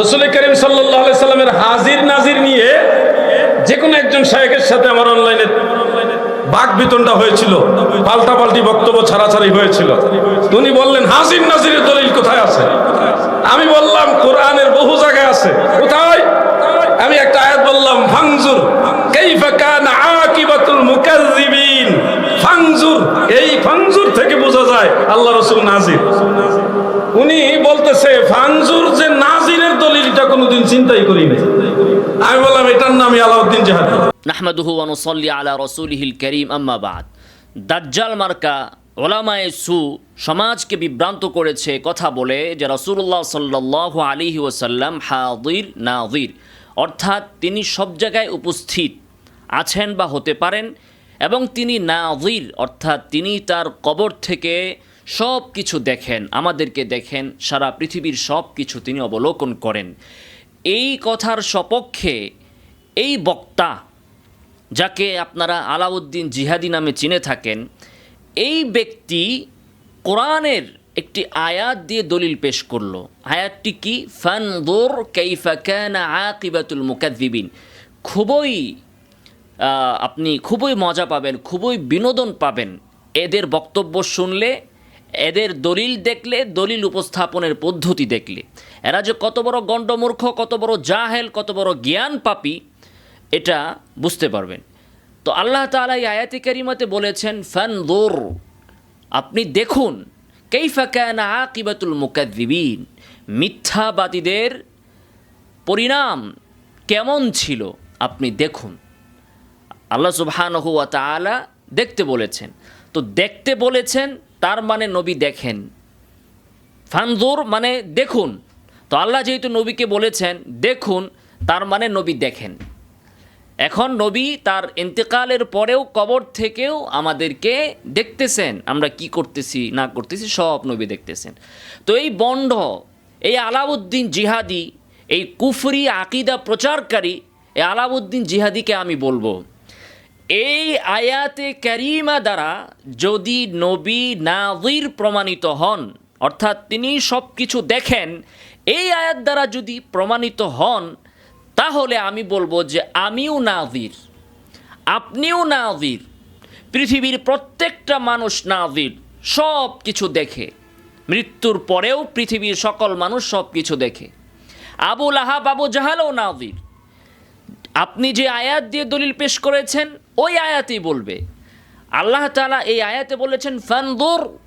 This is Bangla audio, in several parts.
রসুল করিম সাল্লাহ সাল্লামের হাজির নাজির নিয়ে যে কোনো একজন শায়েকের সাথে আমার অনলাইনে বাক বিতনটা হয়েছিল পাল্টা পাল্টি বক্তব্য ছাড়াছাড়ি হয়েছিল। উনি বললেন, হাজির নাজিরের দলিল কোথায় আছে? আমি বললাম, কোরআনের বহু জায়গায় আছে। কোথায়? আমি একটা আয়াত বললাম ফাংজুর ফাংজুর এই ফাংজুর থেকে বোঝা যায়, আল্লাহ রসুল নাজির উনি বলতেছে ফাংজুর যে নাজিরের দলিলটা কোনোদিন চিন্তাই করি নাই আমি নামই আলাউদ্দিন জাহাদি নাহমাদুহু আলা রসুলিহিল করিম, আম্মা বাদ। দাজ্জাল মার্কা ওলামায়ে সু সমাজকে বিভ্রান্ত করেছে কথা বলে যে রসুল্লাহ সাল্লাহ আলিহি ওসাল্লাম হাদির নাদির অর্থাৎ তিনি সব জায়গায় উপস্থিত আছেন বা হতে পারেন এবং তিনি নাদির অর্থাৎ তিনি তার কবর থেকে সব কিছু দেখেন, আমাদেরকে দেখেন, সারা পৃথিবীর সব কিছু তিনি অবলোকন করেন। এই কথার সপক্ষে এই বক্তা যাকে আপনারা আলাউদ্দিন জিহাদি নামে চিনে থাকেন, এই ব্যক্তি কোরআনের একটি আয়াত দিয়ে দলিল পেশ করল। আয়াতটি কি? ফানদুর কাইফা কানা আকিবাতুল মুকাদ্দিবিন খুবই আপনি খুবই মজা পাবেন, খুবই বিনোদন পাবেন। এদের বক্তব্য শুনলে, এদের দলিল দেখলে, দলিল উপস্থাপনের পদ্ধতি দেখলে। এরা যে কত বড় গণ্ডমূর্খ, কত বড় জাহেল, কত বড় জ্ঞান পাপী এটা বুঝতে পারবেন। তো আল্লাহ তালা এই আয়াতি কারিমাতে বলেছেন ফানদুর আপনি দেখুন, কেইফা কানা আকিবাতুল মুকাদ্দিবিন মিথ্যাবাদীদের পরিণাম কেমন ছিল আপনি দেখুন। আল্লাহ সুবহানহু ওয়া তাআলা দেখতে বলেছেন। তো দেখতে বলেছেন, তার মানে নবী দেখেন। ফানজুর মানে দেখুন। তো আল্লাহ যেহেতু নবীকে বলেছেন, দেখুন, তার মানে নবী দেখেন। এখন নবী তার ইন্তেকালের পরেও কবর থেকেও আমাদেরকে দেখতেছেন। আমরা কি করতেছি, না করতেছি, সব নবী দেখতেছেন। তো এই বন্ড এই আলাউদ্দিন জিহাদি, এই কুফরি আকিদা প্রচারকারী, এই আলাউদ্দিন জিহাদিকে আমি বলব, এই আয়াতে ক্যারিমা দ্বারা যদি নবী নাজির প্রমাণিত হন, অর্থাৎ তিনি সব কিছু দেখেন, এই আয়াত দ্বারা যদি প্রমাণিত হন তাহলে আমি বলব যে আমিও নাজির, আপনিও নাজির, পৃথিবীর প্রত্যেকটা মানুষ নাজির সব কিছু দেখে। মৃত্যুর পরেও পৃথিবীর সকল মানুষ সব কিছু দেখে। আবুল আহাব আবু জাহালও নাজির। আপনি যে আয়াত দিয়ে দলিল পেশ করেছেন, ওই আয়াতেই বলবে। আল্লাহ তালা এই আয়াতে বলেছেন ফানদুর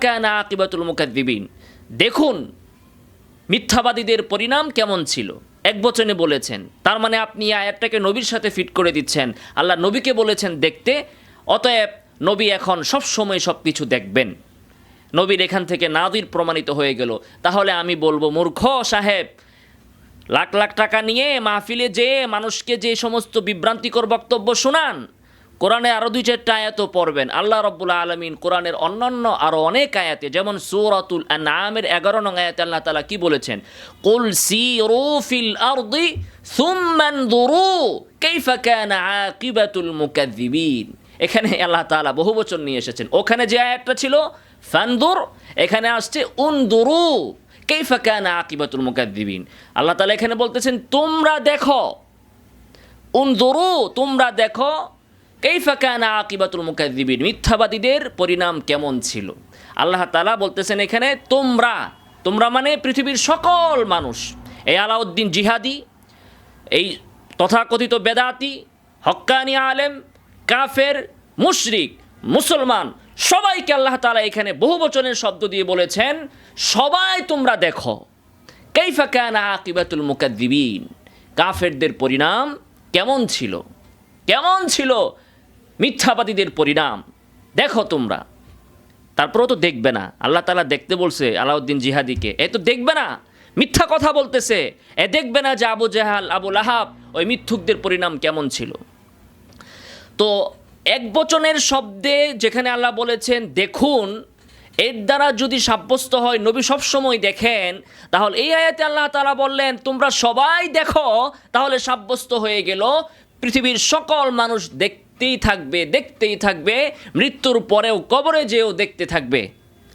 কানা আকিবাতুল মুকাদ্দিবিন। দেখুন, মিথ্যাবাদীদের পরিণাম কেমন ছিল। এক বচনে বলেছেন, তার মানে আপনি আয়াতটাকে নবীর সাথে ফিট করে দিচ্ছেন। আল্লাহ নবীকে বলেছেন, দেখতে, অতএব নবী এখন সব সময় সব কিছু দেখবেন। নবীর এখান থেকে নাদির প্রমাণিত হয়ে গেল। তাহলে আমি বলব, মূর্খ সাহেব, লাখ লাখ টাকা নিয়ে মাহফিলে যেয়ে মানুষকে যে সমস্ত বিভ্রান্তিকর বক্তব্য শোনান কোরআনে আরও দুই চারটা আয়াতও পড়বেন। আল্লাহ রব্বুল্লা আলমিন কোরআনের অন্যান্য আরও অনেক আয়াতে, যেমন সুরাতুল নামের এগারো নং আয়াতে আল্লাহ তালা কি বলেছেন? কুল সি রুফিল আরদি সুম্মান দুরু কাইফা কানা আকিবাতুল মুকাদ্দিবিন এখানে আল্লাহ তাআলা বহু বচন নিয়ে এসেছেন। ওখানে যে আয়াতটা ছিল ফানদুর এখানে আসছে উন উনদুরু কেইফা কানা আকিবাতুল মুকাদ্দিবিন আল্লাহ তালা এখানে বলতেছেন, তোমরা দেখো, উনজুরু, তোমরা দেখো কেইফা কানা আকিবাতুল মুকাদ্দিবিন মিথ্যাবাদীদের পরিণাম কেমন ছিল? আল্লাহ তালা বলতেছেন এখানে, তোমরা তোমরা মানে পৃথিবীর সকল মানুষ, এই আলাউদ্দিন জিহাদি, এই তথাকথিত বেদাতি, হক্কানি আলেম, কাফের, মুশরিক, মুসলমান, সবাইকে আল্লাহ তালা এখানে বহু বচনের শব্দ দিয়ে বলেছেন, সবাই তোমরা দেখো, কাইফা কানা আকিবাতুল মুকাদ্দিবিন কাফেরদের পরিণাম কেমন ছিল? কেমন ছিল মিথ্যাবাদীদের পরিণাম। দেখো তোমরা। তারপরেও তো দেখবে না। আল্লাহ তালা দেখতে বলছে আলাউদ্দিন জিহাদিকে, এ তো দেখবে না। মিথ্যা কথা বলতেছে। এ দেখবে না যে আবু জাহাল, আবু লাহাব ওই মিথ্যুকদের পরিণাম কেমন ছিল। তো এক বচনের শব্দে যেখানে আল্লাহ বলেছেন, দেখুন, এর দ্বারা যদি সাব্যস্ত হয়, নবী সবসময় দেখেন। তাহলে এই আয়াতে আল্লাহ তালা বললেন, তোমরা সবাই দেখো, তাহলে সাব্যস্ত হয়ে গেল পৃথিবীর সকল মানুষ দেখতেই থাকবে দেখতেই থাকবে, মৃত্যুর পরেও কবরে যেও দেখতে থাকবে।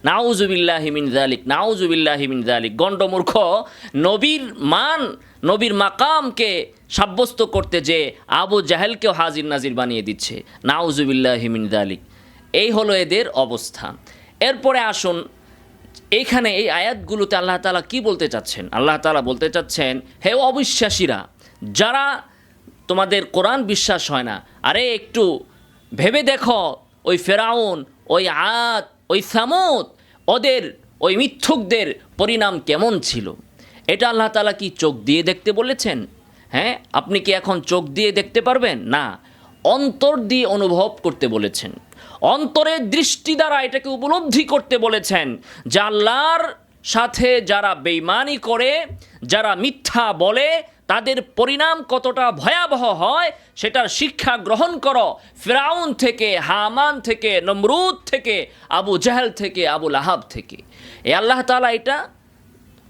নাউজুবিল্লাহি মিন জালিক নাউজুবিল্লাহি মিন জালিক গণ্ডমূর্খ নবীর মান, নবীর মাকামকে সাব্যস্ত করতে যে আবু জাহেলকেও হাজির নাজির বানিয়ে দিচ্ছে। নাউজুবিল্লাহি মিন জালিক এই হলো এদের অবস্থা এরপরে আসুন, এইখানে এই আয়াতগুলোতে আল্লাহ তাআলা কি বলতে চাচ্ছেন? আল্লাহ তালা বলতে চাচ্ছেন, হে অবিশ্বাসীরা, যারা তোমাদের কোরআন বিশ্বাস হয় না। আরে একটু ভেবে দেখো, ওই ফেরাউন, ওই আত ওই সামত ওদের, ওই মিথ্যুকদের পরিণাম কেমন ছিল? এটা আল্লাহ তালা কি চোখ দিয়ে দেখতে বলেছেন? হ্যাঁ আপনি কি এখন চোখ দিয়ে দেখতে পারবেন? না। অন্তর দিয়ে অনুভব করতে বলেছেন। অন্তরের দৃষ্টি দ্বারা এটাকে উপলব্ধি করতে বলেছেন যে আল্লাহর সাথে যারা বেইমানি করে, যারা মিথ্যা বলে তাদের পরিণাম কতটা ভয়াবহ হয়, সেটার শিক্ষা গ্রহণ করো। ফেরাউন থেকে, হামান থেকে, নমরুদ থেকে, আবু জাহেল থেকে, আবু লাহাব থেকে। এ আল্লাহ তালা এটা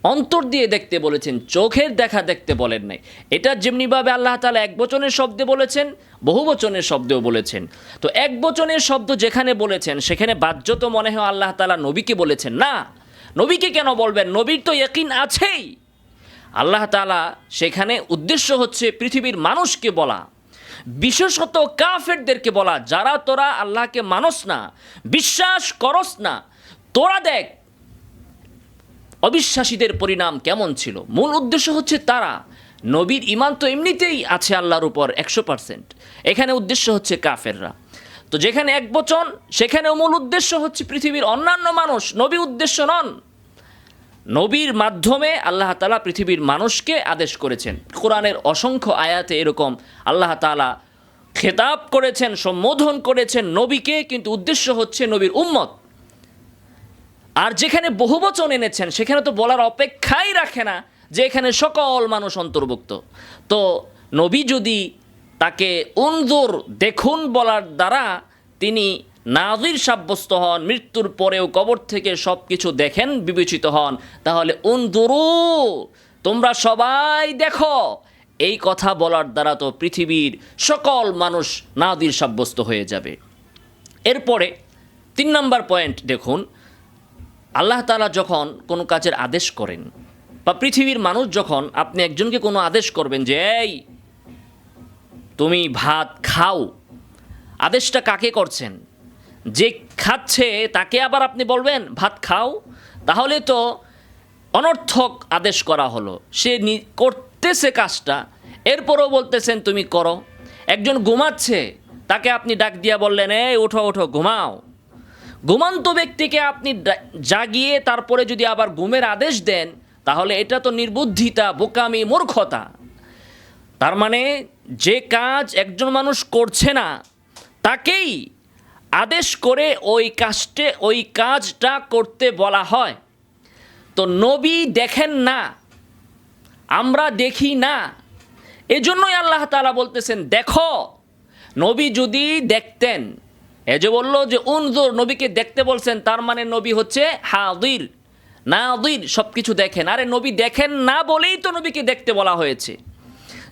অন্তর দিয়ে দেখতে বলেছেন, চোখের দেখা দেখতে বলেন নাই। এটা যেমনিভাবে আল্লাহ তালা এক বচনের শব্দে বলেছেন, বহু বচনের শব্দেও বলেছেন। তো এক বচনের শব্দ যেখানে বলেছেন, সেখানে বাহ্যত মনে হয় আল্লাহ তালা নবীকে বলেছেন। না, নবীকে কেন বলবেন? নবীর তো একিন আছেই। আল্লাহ তালা সেখানে উদ্দেশ্য হচ্ছে পৃথিবীর মানুষকে বলা, বিশেষত কাফেরদেরকে বলা, যারা তোরা আল্লাহকে মানস না, বিশ্বাস করস না, তোরা দেখ অবিশ্বাসীদের পরিণাম কেমন ছিল। মূল উদ্দেশ্য হচ্ছে তারা, নবীর ইমান তো এমনিতেই আছে আল্লাহর উপর একশো পার্সেন্ট এখানে উদ্দেশ্য হচ্ছে কাফেররা। তো যেখানে এক বচন, সেখানেও মূল উদ্দেশ্য হচ্ছে পৃথিবীর অন্যান্য মানুষ, নবী উদ্দেশ্য নন। নবীর মাধ্যমে আল্লাহ তালা পৃথিবীর মানুষকে আদেশ করেছেন। কোরআনের অসংখ্য আয়াতে এরকম আল্লাহ তালা খেতাব করেছেন, সম্বোধন করেছেন নবীকে, কিন্তু উদ্দেশ্য হচ্ছে নবীর উম্মত। আর যেখানে বহু বচন এনেছেন, সেখানে তো বলার অপেক্ষাই রাখে না যে এখানে সকল মানুষ অন্তর্ভুক্ত। তো নবী যদি তাকে উনজুর, দেখুন বলার দ্বারা তিনি নাজির সাব্যস্ত হন, মৃত্যুর পরেও কবর থেকে সব কিছু দেখেন, বিবেচিত হন। তাহলে উনজুরু, তোমরা সবাই দেখো। এই কথা বলার দ্বারা তো পৃথিবীর সকল মানুষ নাদির সাব্যস্ত হয়ে যাবে। এরপরে তিন নম্বর পয়েন্ট দেখুন, আল্লাহ তালা যখন কোনো কাজের আদেশ করেন, বা পৃথিবীর মানুষ যখন আপনি একজনকে কোনো আদেশ করবেন যে, এই, তুমি ভাত খাও। আদেশটা কাকে করছেন? যে খাচ্ছে, তাকে আবার আপনি বলবেন, ভাত খাও? তাহলে তো অনর্থক আদেশ করা হলো। সে করতেছে কাজটা, এরপরও বলতেছেন, তুমি করো। একজন ঘুমাচ্ছে, তাকে আপনি ডাক দিয়া বললেন, এই, ওঠো ওঠো, ঘুমাও। ঘুমান্ত ব্যক্তিকে আপনি জাগিয়ে তারপরে যদি আবার ঘুমের আদেশ দেন, তাহলে এটা তো নির্বুদ্ধিতা, বোকামি, মূর্খতা। তার মানে যে কাজ একজন মানুষ করছে না, তাকেই আদেশ করে ওই কাজটে, ওই কাজটা করতে বলা হয়। তো নবী দেখেন না, আমরা দেখি না। এজন্যই আল্লাহ তাআলা বলতেছেন, দেখো, নবী যদি দেখতেন। এ যে বলল যে, উনজোর, নবীকে দেখতে বলছেন, তার মানে নবী হচ্ছে হাদির নাদির সব কিছু দেখেন। আরে নবী দেখেন না বলেই তো নবীকে দেখতে বলা হয়েছে।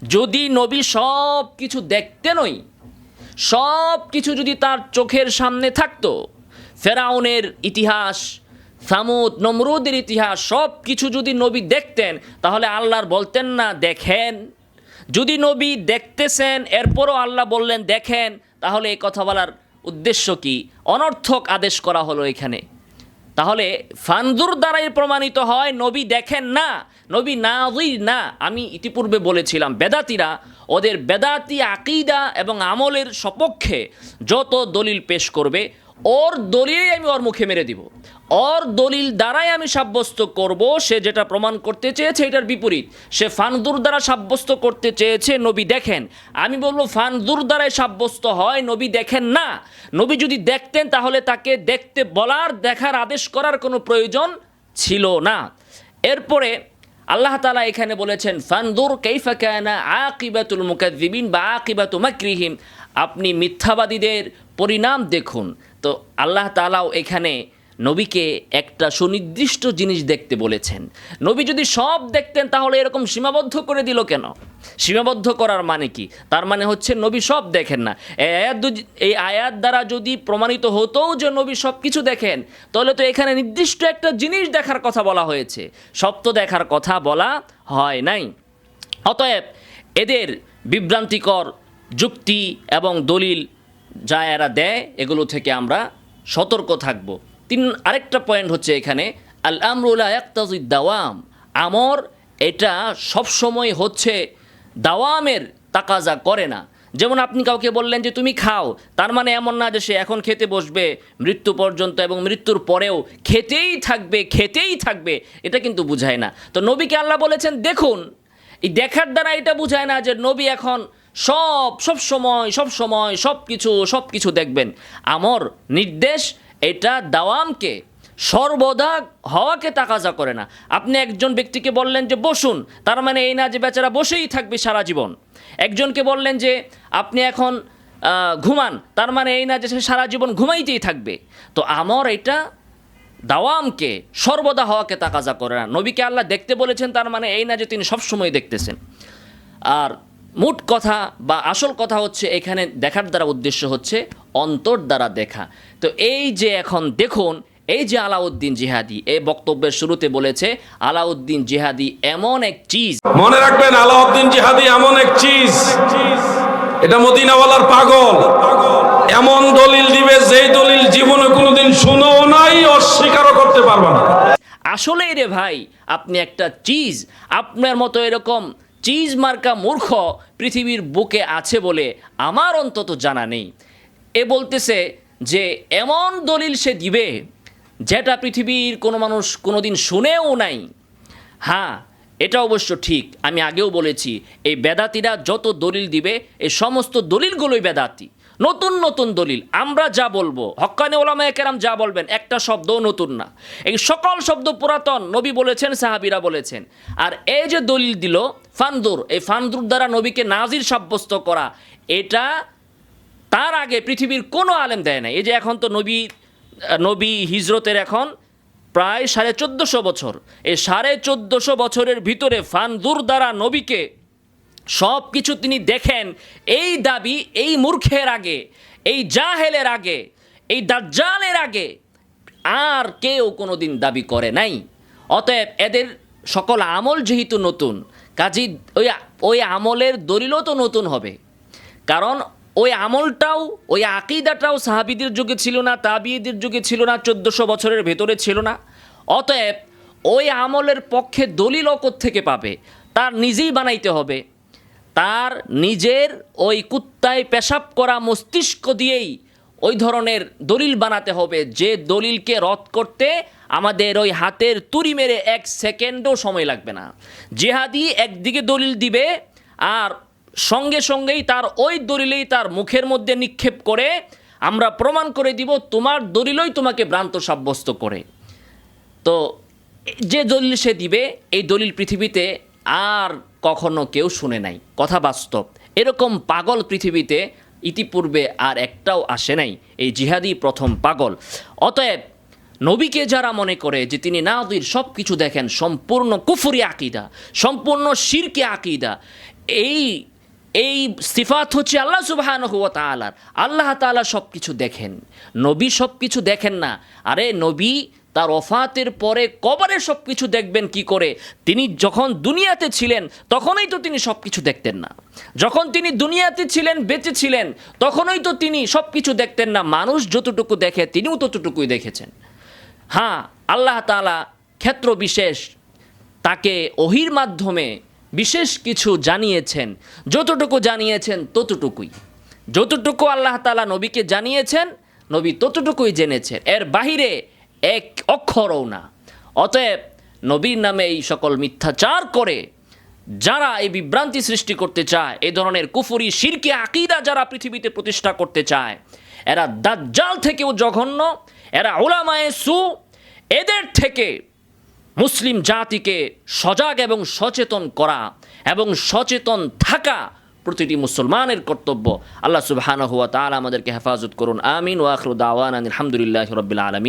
যদি নবী সব কিছু দেখতেনই সব কিছু যদি তার চোখের সামনে থাকতো, ফেরাউনের ইতিহাস, সামুদ, নমরুদের ইতিহাস সব কিছু যদি নবী দেখতেন, তাহলে আল্লাহর বলতেন না, দেখেন। যদি নবী দেখতেছেন, এরপরও আল্লাহ বললেন, দেখেন। তাহলে এই কথা বলার উদ্দেশ্য কি? অনর্থক আদেশ করা হলো এখানে। তাহলে ফানজুর দ্বারাই প্রমাণিত হয়, নবী দেখেন না, নবী নাজির না। আমি ইতিপূর্বে বলেছিলাম, বেদাতিরা ওদের বেদাতি আকিদা এবং আমলের সপক্ষে যত দলিল পেশ করবে, ওর দলিলেই আমি ওর মুখে মেরে দিব। ওর দলিল দ্বারাই আমি সাব্যস্ত করব, সে যেটা প্রমাণ করতে চেয়েছে এটার বিপরীত। সে ফানদুর দ্বারা সাব্যস্ত করতে চেয়েছে, নবী দেখেন। আমি বলব, ফানদুর দ্বারাই সাব্যস্ত হয়, নবী দেখেন না। নবী যদি দেখতেন, তাহলে তাকে দেখতে বলার, দেখার, আদেশ করার কোনো প্রয়োজন ছিল না। এরপরে আল্লাহ তালা এখানে বলেছেন ফানদুর কানা আকিবাতুল মুকাদ্দিবিন বা আকিবাতু মাকরিহিম। আপনি মিথ্যাবাদীদের পরিণাম দেখুন। তো আল্লাহ তালাও এখানে নবীকে একটা সুনির্দিষ্ট জিনিস দেখতে বলেছেন। নবী যদি সব দেখতেন, তাহলে এরকম সীমাবদ্ধ করে দিল কেন? সীমাবদ্ধ করার মানে কি? তার মানে হচ্ছে নবী সব দেখেন না। এই আয়াত দ্বারা যদি প্রমাণিত হতো যে নবী সব কিছু দেখেন, তাহলে তো এখানে নির্দিষ্ট একটা জিনিস দেখার কথা বলা হয়েছে। সব তো দেখার কথা বলা হয় নাই। অতএব এদের বিভ্রান্তিকর যুক্তি এবং দলিল যা এরা দেয়, এগুলো থেকে আমরা সতর্ক থাকব। তিন আরেকটা পয়েন্ট হচ্ছে এখানে আল আমরুল্লাহ দাওয়াম আমর এটা সবসময় হচ্ছে দাওয়ামের তাকাজা করে না। যেমন আপনি কাউকে বললেন যে, তুমি খাও তার মানে এমন না যে সে এখন খেতে বসবে মৃত্যু পর্যন্ত এবং মৃত্যুর পরেও খেতেই থাকবে খেতেই থাকবে, এটা কিন্তু বুঝায় না। তো নবীকে আল্লাহ বলেছেন, দেখুন, এই দেখার দ্বারা এটা বোঝায় না যে নবী এখন সব সব সময় সব সময় সব কিছু সব কিছু দেখবেন। আমর নির্দেশ এটা দাওয়ামকে, সর্বদা হওয়াকে তাকাজা করে না। আপনি একজন ব্যক্তিকে বললেন যে, বসুন। তার মানে এই না যে বেচারা বসেই থাকবে সারা জীবন। একজনকে বললেন যে, আপনি এখন ঘুমান। তার মানে এই না যে সে সারা জীবন ঘুমাইতেই থাকবে। তো আমার এটা দাওয়ামকে, সর্বদা হওয়াকে তাকাজা করে না। নবীকে আল্লাহ দেখতে বলেছেন, তার মানে এই না যে তিনি সবসময় দেখতেছেন। আর মোট কথা বা আসল কথা হচ্ছে এখানে দেখার দ্বারা উদ্দেশ্য হচ্ছে অন্তর দ্বারা দেখা। তো এই যে এখন দেখুন এই যে আলাউদ্দিন জিহাদি এই বক্তব্যের শুরুতে বলেছে আলাউদ্দিন জিহাদি এমন এক চিজ। মনে রাখবেন আলাউদ্দিন জিহাদি এমন এক চিজ। এটা মদিনাওয়ালার পাগল। এমন দলিল দিবে যেই দলিল জীবনে কোনোদিন শুনেও নাই অস্বীকারও করতে পারবে না। আসলেই রে ভাই আপনি একটা চিজ। আপনার মতো এরকম চিজ মার্কা মূর্খ পৃথিবীর বুকে আছে বলে আমার অন্তত জানা নেই। এ বলতেছে যে, এমন দলিল সে দিবে যেটা পৃথিবীর কোনো মানুষ কোনোদিন শুনেও নাই। হ্যাঁ এটা অবশ্য ঠিক। আমি আগেও বলেছি, এই বেদাতিরা যত দলিল দিবে এই সমস্ত দলিলগুলোই বেদাতি। নতুন নতুন দলিল। আমরা যা বলব, হক্কানি ওলামায় কেরাম যা বলবেন, একটা শব্দও নতুন না। এই সকল শব্দ পুরাতন নবী বলেছেন, সাহাবিরা বলেছেন। আর এই যে দলিল দিল ফান্দুর, এই ফান্দুর দ্বারা নবীকে নাজির সাব্যস্ত করা, এটা তার আগে পৃথিবীর কোনো আলেম দেয় না এই যে এখন তো নবী নবী হিজরতের এখন প্রায় সাড়ে চোদ্দোশো বছর। এই সাড়ে চোদ্দোশো বছরের ভিতরে ফান্দুর দ্বারা নবীকে সব কিছু তিনি দেখেন, এই দাবি, এই মূর্খের আগে, এই জাহেলের আগে, এই দাজ্জালের আগে আর কেউ কোনোদিন দাবি করে নাই। অতএব এদের সকল আমল যেহেতু নতুন কাজী, ওই ওই আমলের দলিলও তো নতুন হবে। কারণ ওই আমলটাও, ওই আকিদাটাও সাহাবিদের যুগে ছিল না তাবিদের যুগে ছিল না, চোদ্দোশো বছরের ভেতরে ছিল না। অতএব ওই আমলের পক্ষে দলিল থেকে পাবে? তার নিজেই বানাইতে হবে। তার নিজের ওই কুত্তায় পেশাব করা মস্তিষ্ক দিয়েই ওই ধরনের দলিল বানাতে হবে, যে দলিলকে রদ করতে আমাদের ওই হাতের তুড়ি মেরে এক সেকেন্ডও সময় লাগবে না। জেহাদি একদিকে দলিল দিবে আর সঙ্গে সঙ্গেই তার ওই দলিলেই তার মুখের মধ্যে নিক্ষেপ করে আমরা প্রমাণ করে দিব তোমার দলিলই তোমাকে ভ্রান্ত সাব্যস্ত করে। তো যে দলিল সে দিবে, এই দলিল পৃথিবীতে আর কখনো কেউ শুনে নাই। কথা বাস্তব। এরকম পাগল পৃথিবীতে ইতিপূর্বে আর একটাও আসে নাই। এই জিহাদি প্রথম পাগল। অতএব নবীকে যারা মনে করে যে তিনি নাদির সব কিছু দেখেন, সম্পূর্ণ কুফুরি আকিদা, সম্পূর্ণ শিরকে আকিদা। এই এই সিফাত হচ্ছে আল্লাহ সুবাহান হুয়া তালার আল্লাহ তালা সব কিছু দেখেন। নবী সব কিছু দেখেন না। আরে নবী তার অফাতের পরে কবরে সব কিছু দেখবেন কি করে? তিনি যখন দুনিয়াতে ছিলেন, তখনই তো তিনি সব কিছু দেখতেন না। যখন তিনি দুনিয়াতে ছিলেন, বেঁচে ছিলেন, তখনই তো তিনি সব কিছু দেখতেন না। মানুষ যতটুকু দেখে, তিনিও ততটুকুই দেখেছেন। হ্যাঁ আল্লাহ তালা ক্ষেত্র বিশেষ তাকে ওহির মাধ্যমে বিশেষ কিছু জানিয়েছেন। যতটুকু জানিয়েছেন ততটুকুই। যতটুকু আল্লাহ তালা নবীকে জানিয়েছেন, নবী ততটুকুই জেনেছেন। এর বাহিরে এক অক্ষরও না। অতএব নবীর নামে এই সকল মিথ্যাচার করে যারা এই বিভ্রান্তি সৃষ্টি করতে চায়, এই ধরনের কুফুরি, শিরকে, আকিদা যারা পৃথিবীতে প্রতিষ্ঠা করতে চায়, এরা দাজ্জাল থেকেও জঘন্য। এরা ওলামায় সু এদের থেকে মুসলিম জাতিকে সজাগ এবং সচেতন করা এবং সচেতন থাকা প্রতিটি মুসলমানের কর্তব্য। আল্লাহ সুবাহান হুয়া তালা আমাদেরকে হেফাজত করুন। আমিন। ওয়া আলহামদুলিল্লাহ রাব্বিল আলামিন।